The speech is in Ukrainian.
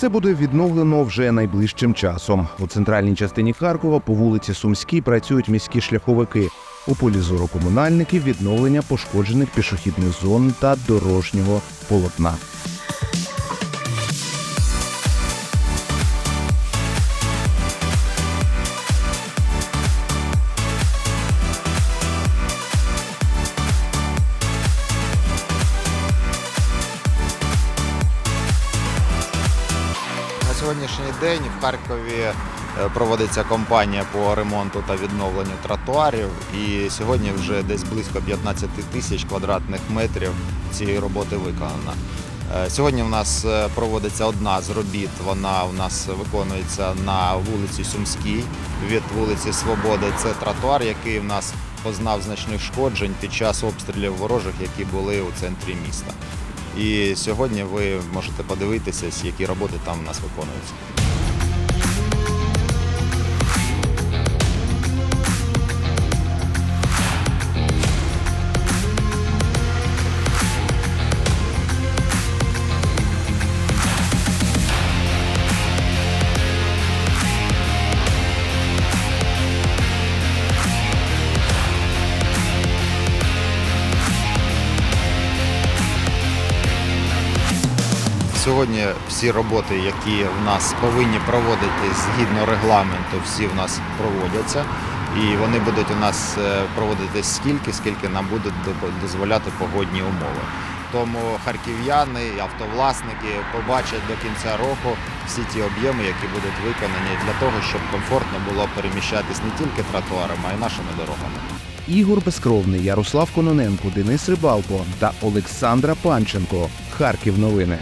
Все буде відновлено вже найближчим часом. У центральній частині Харкова по вулиці Сумській працюють міські шляховики. У полі зору комунальників відновлення пошкоджених пішохідних зон та дорожнього полотна. Сьогоднішній день в Харкові е, проводиться кампанія по ремонту та відновленню тротуарів. І сьогодні вже десь близько 15 тисяч квадратних метрів цієї роботи виконано. Е, Сьогодні в нас е, проводиться одна з робіт. Вона у нас виконується на вулиці Сумській від вулиці Свободи. Це тротуар, який в нас познав значних шкоджень під час обстрілів ворожих, які були у центрі міста. І сьогодні ви можете подивитися, які роботи там у нас виконуються. Сьогодні всі роботи, які в нас повинні проводитись згідно регламенту, всі в нас проводяться. І вони будуть у нас е, проводитись скільки, скільки нам будуть дозволяти погодні умови. Тому харків'яни і автовласники побачать до кінця року всі ті об'єми, які будуть виконані для того, щоб комфортно було переміщатись не тільки тротуарами, а й нашими дорогами. Ігор Безкровний, Ярослав Кононенко, Денис Рибалко та Олександра Панченко. Харків новини.